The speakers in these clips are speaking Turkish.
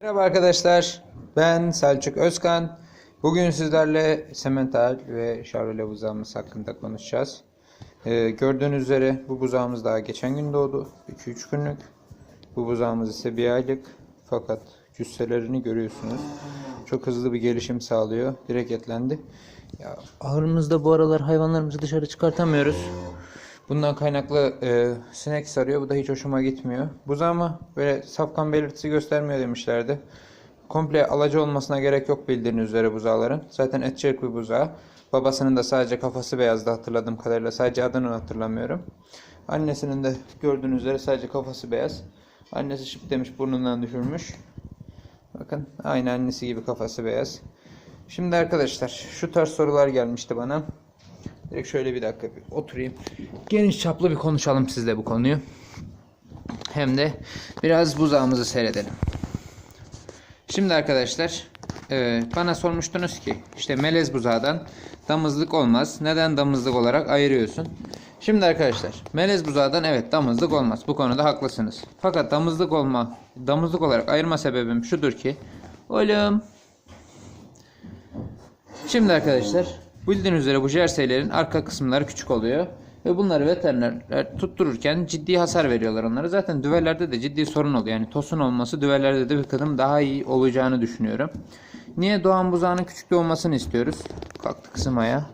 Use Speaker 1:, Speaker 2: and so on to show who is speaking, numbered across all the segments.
Speaker 1: Merhaba arkadaşlar. Ben Selçuk Özkan. Bugün sizlerle semental ve şarole buzağımız hakkında konuşacağız. Ee, gördüğünüz üzere bu buzağımız daha geçen gün doğdu. 2-3 günlük. Bu buzağımız ise bir aylık. Fakat cüsselerini görüyorsunuz. Çok hızlı bir gelişim sağlıyor. Direkt etlendi. Ya, ahırımızda bu aralar hayvanlarımızı dışarı çıkartamıyoruz. Bundan kaynaklı e, sinek sarıyor. Bu da hiç hoşuma gitmiyor. Buzağıma böyle safkan belirtisi göstermiyor demişlerdi. Komple alacı olmasına gerek yok bildiğiniz üzere buzağların. Zaten etçilik bir buzağı. Babasının da sadece kafası beyazdı hatırladığım kadarıyla. Sadece adını hatırlamıyorum. Annesinin de gördüğünüz üzere sadece kafası beyaz. Annesi şıp demiş burnundan düşürmüş. Bakın aynı annesi gibi kafası beyaz. Şimdi arkadaşlar şu tarz sorular gelmişti bana. Direkt şöyle bir dakika bir oturayım. Geniş çaplı bir konuşalım sizle bu konuyu. Hem de biraz buzağımızı seyredelim. Şimdi arkadaşlar e, bana sormuştunuz ki işte melez buzağdan damızlık olmaz. Neden damızlık olarak ayırıyorsun? Şimdi arkadaşlar melez buzağdan evet damızlık olmaz. Bu konuda haklısınız. Fakat damızlık olma damızlık olarak ayırma sebebim şudur ki oğlum Şimdi arkadaşlar bildiğiniz üzere bu jerseylerin arka kısımları küçük oluyor. Ve bunları veterinerler tuttururken ciddi hasar veriyorlar onlara. Zaten düvelerde de ciddi sorun oluyor. Yani tosun olması düvelerde de bir kadın daha iyi olacağını düşünüyorum. Niye doğan buzağının küçük olmasını istiyoruz? Kalktı kısım ayağı.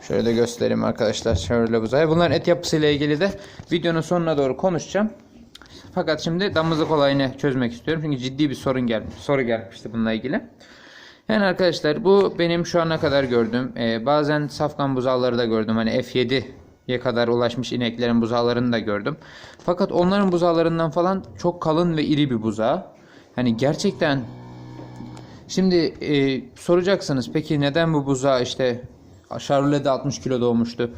Speaker 1: Şöyle de göstereyim arkadaşlar şöyle buzağı. Bunların et yapısıyla ilgili de videonun sonuna doğru konuşacağım. Fakat şimdi damızlık olayını çözmek istiyorum. Çünkü ciddi bir sorun gelmiş, soru gelmişti bununla ilgili. Yani arkadaşlar bu benim şu ana kadar gördüğüm. e, bazen safkan buzağları da gördüm. Hani F7'ye kadar ulaşmış ineklerin buzağlarını da gördüm. Fakat onların buzağlarından falan çok kalın ve iri bir buzağı. Hani gerçekten Şimdi e, soracaksınız peki neden bu buzağı işte Charolaise'de 60 kilo doğmuştu.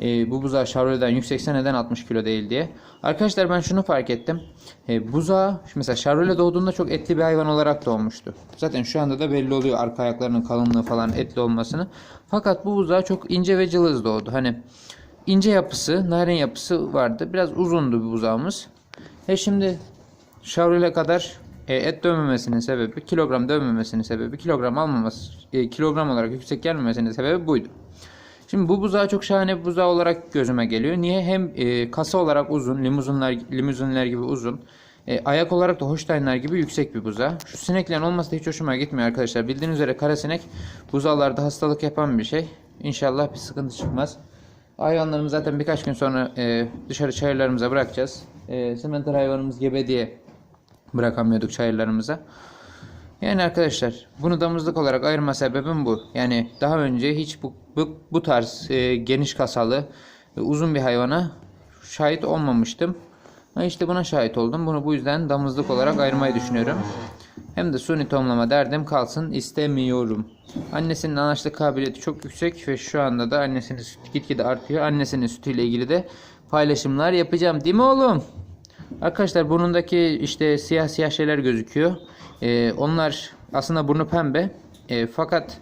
Speaker 1: E, bu buzağı Charolaise'den yüksekse neden 60 kilo değil diye. Arkadaşlar ben şunu fark ettim. E, buzağı mesela Charolais doğduğunda çok etli bir hayvan olarak doğmuştu. Zaten şu anda da belli oluyor arka ayaklarının kalınlığı falan etli olmasını. Fakat bu buzağı çok ince ve cılız doğdu. Hani ince yapısı, narin yapısı vardı. Biraz uzundu bir buzağımız. E şimdi Chevrolet kadar e, et dönmemesinin sebebi, kilogram dönmemesinin sebebi, kilogram almaması, e, kilogram olarak yüksek gelmemesinin sebebi buydu. Şimdi bu buzağı çok şahane bir buzağı olarak gözüme geliyor. Niye? Hem e, kasa olarak uzun, limuzinler, limuzinler gibi uzun, e, ayak olarak da Holsteinler gibi yüksek bir buzağı. Şu sineklerin olması da hiç hoşuma gitmiyor arkadaşlar. Bildiğiniz üzere kara sinek buzağlarda hastalık yapan bir şey. İnşallah bir sıkıntı çıkmaz. Hayvanlarımızı zaten birkaç gün sonra e, dışarı çayırlarımıza bırakacağız. E, simenter hayvanımız gebe diye bırakamıyorduk çayırlarımıza. Yani arkadaşlar bunu damızlık olarak ayırma sebebim bu. Yani daha önce hiç bu, bu, bu tarz e, geniş kasalı e, uzun bir hayvana şahit olmamıştım. Ha işte buna şahit oldum. Bunu bu yüzden damızlık olarak ayırmayı düşünüyorum. Hem de suni tomlama derdim kalsın istemiyorum. Annesinin anaçlık kabiliyeti çok yüksek ve şu anda da annesinin sütü gitgide artıyor. Annesinin sütüyle ilgili de paylaşımlar yapacağım. Değil mi oğlum? Arkadaşlar burnundaki işte siyah siyah şeyler gözüküyor. Ee, onlar aslında burnu pembe. Ee, fakat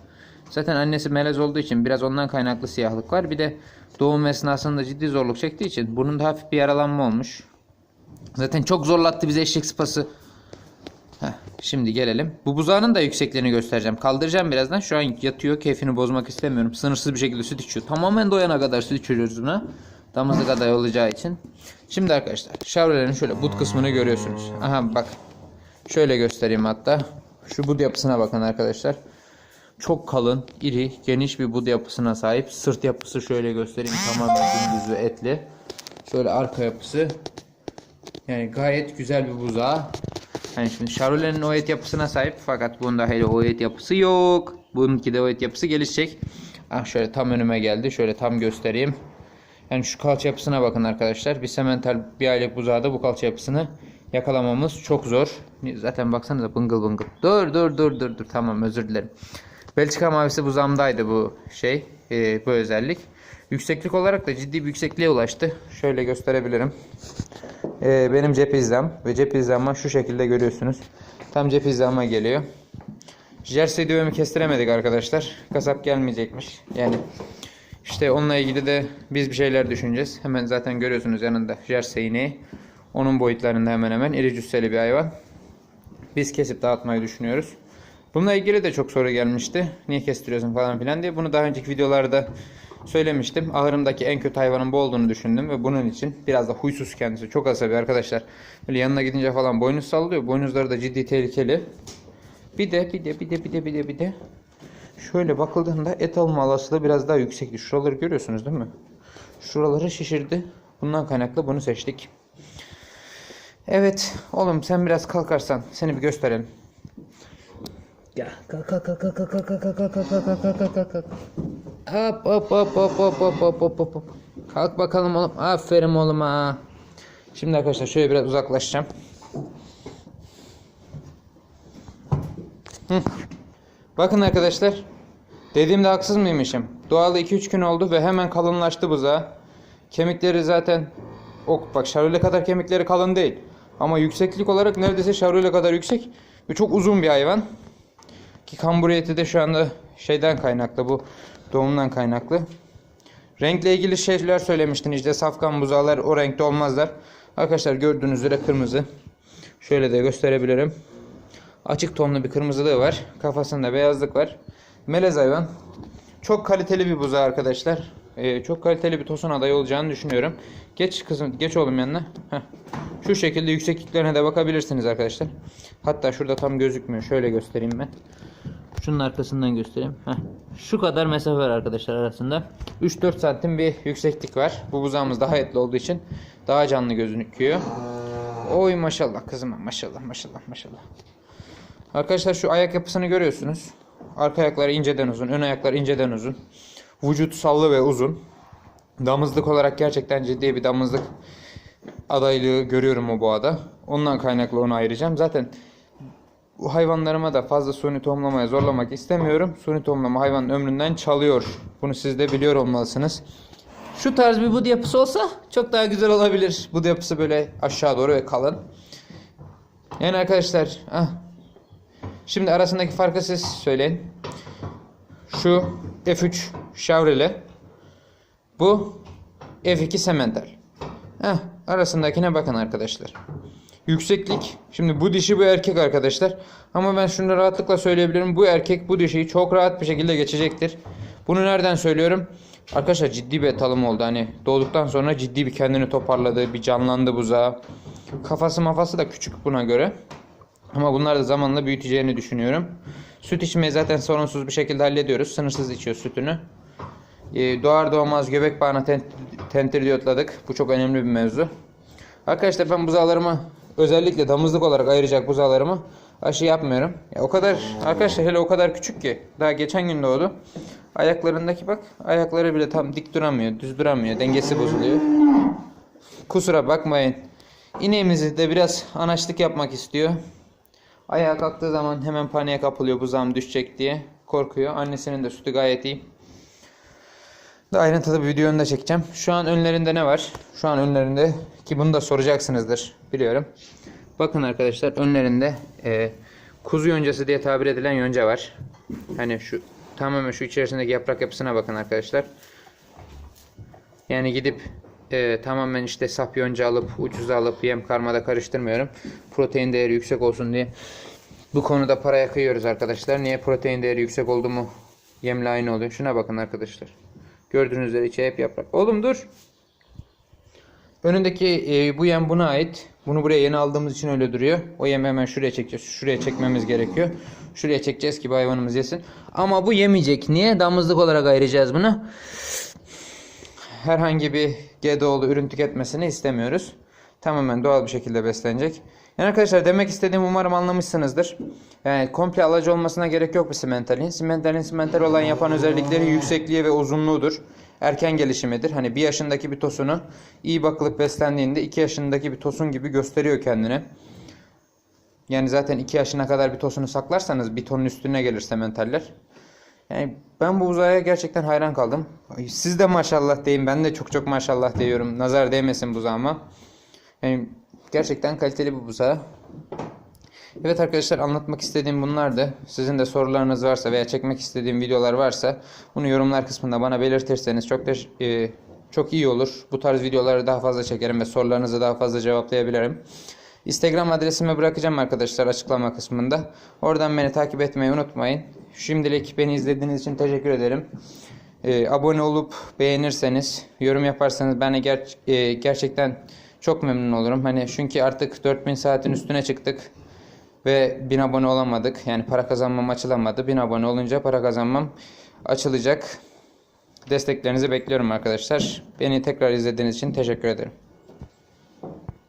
Speaker 1: zaten annesi melez olduğu için biraz ondan kaynaklı siyahlık var. Bir de doğum esnasında ciddi zorluk çektiği için burnunda hafif bir yaralanma olmuş. Zaten çok zorlattı bize eşek sıpası. Heh, şimdi gelelim. Bu buzağının da yüksekliğini göstereceğim. Kaldıracağım birazdan. Şu an yatıyor. Keyfini bozmak istemiyorum. Sınırsız bir şekilde süt içiyor. Tamamen doyana kadar süt içiyoruz buna. Damızlık aday olacağı için. Şimdi arkadaşlar Chevrolet'in şöyle but kısmını görüyorsunuz. Aha bak. Şöyle göstereyim hatta. Şu bud yapısına bakın arkadaşlar. Çok kalın, iri, geniş bir bud yapısına sahip. Sırt yapısı şöyle göstereyim. Tamamen dümdüz ve etli. Şöyle arka yapısı. Yani gayet güzel bir buzağı. Hani şimdi Chevrolet'in o et yapısına sahip fakat bunda hele o et yapısı yok. Bununki de o et yapısı gelişecek. Ah şöyle tam önüme geldi. Şöyle tam göstereyim. Yani şu kalça yapısına bakın arkadaşlar. Bir semental bir aylık buzağda bu kalça yapısını yakalamamız çok zor. Zaten baksanıza bıngıl bıngıl. Dur dur dur dur dur. Tamam özür dilerim. Belçika mavisi buzağımdaydı bu şey. e, bu özellik. Yükseklik olarak da ciddi bir yüksekliğe ulaştı. Şöyle gösterebilirim. E, benim cep hizam ve cep hizama şu şekilde görüyorsunuz. Tam cep hizama geliyor. Jersey düğümü kestiremedik arkadaşlar. Kasap gelmeyecekmiş. Yani işte onunla ilgili de biz bir şeyler düşüneceğiz. Hemen zaten görüyorsunuz yanında jersey ineği. Onun boyutlarında hemen hemen iri cüsseli bir hayvan. Biz kesip dağıtmayı düşünüyoruz. Bununla ilgili de çok soru gelmişti. Niye kestiriyorsun falan filan diye. Bunu daha önceki videolarda söylemiştim. Ahırımdaki en kötü hayvanın bu olduğunu düşündüm ve bunun için biraz da huysuz kendisi. Çok asabi arkadaşlar. Böyle yanına gidince falan boynuz sallıyor. Boynuzları da ciddi tehlikeli. Bir de bir de bir de bir de bir de bir de şöyle bakıldığında et alma olasılığı biraz daha yüksekti. Şuraları görüyorsunuz değil mi? Şuraları şişirdi. Bundan kaynaklı bunu seçtik. Evet oğlum sen biraz kalkarsan seni bir gösterelim. Gel kalk kalk kalk kalk kalk kalk kalk kalk kalk kalk kalk kalk kalk kalk. Hop hop hop hop hop hop hop hop hop. Kalk bakalım oğlum. Aferin oğlum ha. Şimdi arkadaşlar şöyle biraz uzaklaşacağım. Bakın arkadaşlar. Dediğimde haksız mıymışım? Doğalı 2-3 gün oldu ve hemen kalınlaştı buzağı. Kemikleri zaten ok bak şarole kadar kemikleri kalın değil. Ama yükseklik olarak neredeyse şarole kadar yüksek ve çok uzun bir hayvan. Ki kamburiyeti de şu anda şeyden kaynaklı bu doğumdan kaynaklı. Renkle ilgili şeyler söylemiştin işte safkan buzağlar o renkte olmazlar. Arkadaşlar gördüğünüz üzere kırmızı. Şöyle de gösterebilirim. Açık tonlu bir kırmızılığı var. Kafasında beyazlık var. Melez hayvan. Çok kaliteli bir buzağı arkadaşlar. Ee, çok kaliteli bir tosun adayı olacağını düşünüyorum. Geç kızım, geç oğlum yanına. Heh. Şu şekilde yüksekliklerine de bakabilirsiniz arkadaşlar. Hatta şurada tam gözükmüyor. Şöyle göstereyim ben. Şunun arkasından göstereyim. Heh. Şu kadar mesafe var arkadaşlar arasında. 3-4 santim bir yükseklik var. Bu buzağımız daha etli olduğu için daha canlı gözüküyor. Oy maşallah kızım maşallah maşallah maşallah. Arkadaşlar şu ayak yapısını görüyorsunuz. Arka ayakları inceden uzun, ön ayakları inceden uzun. Vücut sallı ve uzun. Damızlık olarak gerçekten ciddi bir damızlık adaylığı görüyorum o boğada. Ondan kaynaklı onu ayıracağım. Zaten bu hayvanlarıma da fazla suni tohumlamaya zorlamak istemiyorum. Suni tohumlama hayvanın ömründen çalıyor. Bunu siz de biliyor olmalısınız. Şu tarz bir bud yapısı olsa çok daha güzel olabilir. Bud yapısı böyle aşağı doğru ve kalın. Yani arkadaşlar ah. Şimdi arasındaki farkı siz söyleyin. Şu F3 Chevrolet. Bu F2 Semental. Heh, arasındakine bakın arkadaşlar. Yükseklik. Şimdi bu dişi bu erkek arkadaşlar. Ama ben şunu rahatlıkla söyleyebilirim. Bu erkek bu dişiyi çok rahat bir şekilde geçecektir. Bunu nereden söylüyorum? Arkadaşlar ciddi bir etalım oldu. Hani doğduktan sonra ciddi bir kendini toparladı. Bir canlandı buzağı. Kafası mafası da küçük buna göre. Ama bunlar da zamanla büyüteceğini düşünüyorum. Süt içmeyi zaten sorunsuz bir şekilde hallediyoruz. Sınırsız içiyor sütünü. Ee, doğar doğmaz göbek bağına tent tentridyotladık. Bu çok önemli bir mevzu. Arkadaşlar ben buzağlarımı özellikle damızlık olarak ayıracak buzağlarımı aşı yapmıyorum. Ya o kadar arkadaşlar hele o kadar küçük ki daha geçen gün doğdu. Ayaklarındaki bak ayakları bile tam dik duramıyor, düz duramıyor. Dengesi bozuluyor. Kusura bakmayın. İneğimizi de biraz anaçlık yapmak istiyor. Ayağa kalktığı zaman hemen paniğe kapılıyor buzağım düşecek diye. Korkuyor. Annesinin de sütü gayet iyi. Daha ayrıntılı bir videonu da çekeceğim. Şu an önlerinde ne var? Şu an önlerinde ki bunu da soracaksınızdır biliyorum. Bakın arkadaşlar önlerinde e, kuzu yoncası diye tabir edilen yonca var. Hani şu tamamen şu içerisindeki yaprak yapısına bakın arkadaşlar. Yani gidip e, tamamen işte sap yonca alıp ucuza alıp yem karmada karıştırmıyorum. Protein değeri yüksek olsun diye bu konuda paraya kıyıyoruz arkadaşlar. Niye protein değeri yüksek oldu mu yemle aynı oluyor. Şuna bakın arkadaşlar. Gördüğünüz üzere içi hep yaprak. Oğlum dur. Önündeki e, bu yem buna ait. Bunu buraya yeni aldığımız için öyle duruyor. O yemi hemen şuraya çekeceğiz. Şuraya çekmemiz gerekiyor. Şuraya çekeceğiz ki hayvanımız yesin. Ama bu yemeyecek. Niye? Damızlık olarak ayıracağız bunu. Herhangi bir GDO'lu ürün tüketmesini istemiyoruz. Tamamen doğal bir şekilde beslenecek. Yani arkadaşlar demek istediğimi umarım anlamışsınızdır. Yani komple alacı olmasına gerek yok bu simentalin. Simentalin simental olan yapan özellikleri yüksekliği ve uzunluğudur. Erken gelişimidir. Hani bir yaşındaki bir tosunu iyi bakılıp beslendiğinde iki yaşındaki bir tosun gibi gösteriyor kendini. Yani zaten 2 yaşına kadar bir tosunu saklarsanız bir tonun üstüne gelir sementaller. Yani ben bu uzaya gerçekten hayran kaldım. Siz de maşallah deyin. Ben de çok çok maşallah diyorum. Nazar değmesin buzağıma. Yani gerçekten kaliteli bir buzağı. Evet arkadaşlar anlatmak istediğim bunlardı. Sizin de sorularınız varsa veya çekmek istediğim videolar varsa bunu yorumlar kısmında bana belirtirseniz çok e, çok iyi olur. Bu tarz videoları daha fazla çekerim ve sorularınızı daha fazla cevaplayabilirim. Instagram adresimi bırakacağım arkadaşlar açıklama kısmında. Oradan beni takip etmeyi unutmayın. Şimdilik beni izlediğiniz için teşekkür ederim. Ee, abone olup beğenirseniz, yorum yaparsanız ben ger- e, gerçekten çok memnun olurum. Hani çünkü artık 4000 saatin üstüne çıktık ve 1000 abone olamadık. Yani para kazanmam açılamadı. 1000 abone olunca para kazanmam açılacak. Desteklerinizi bekliyorum arkadaşlar. Beni tekrar izlediğiniz için teşekkür ederim.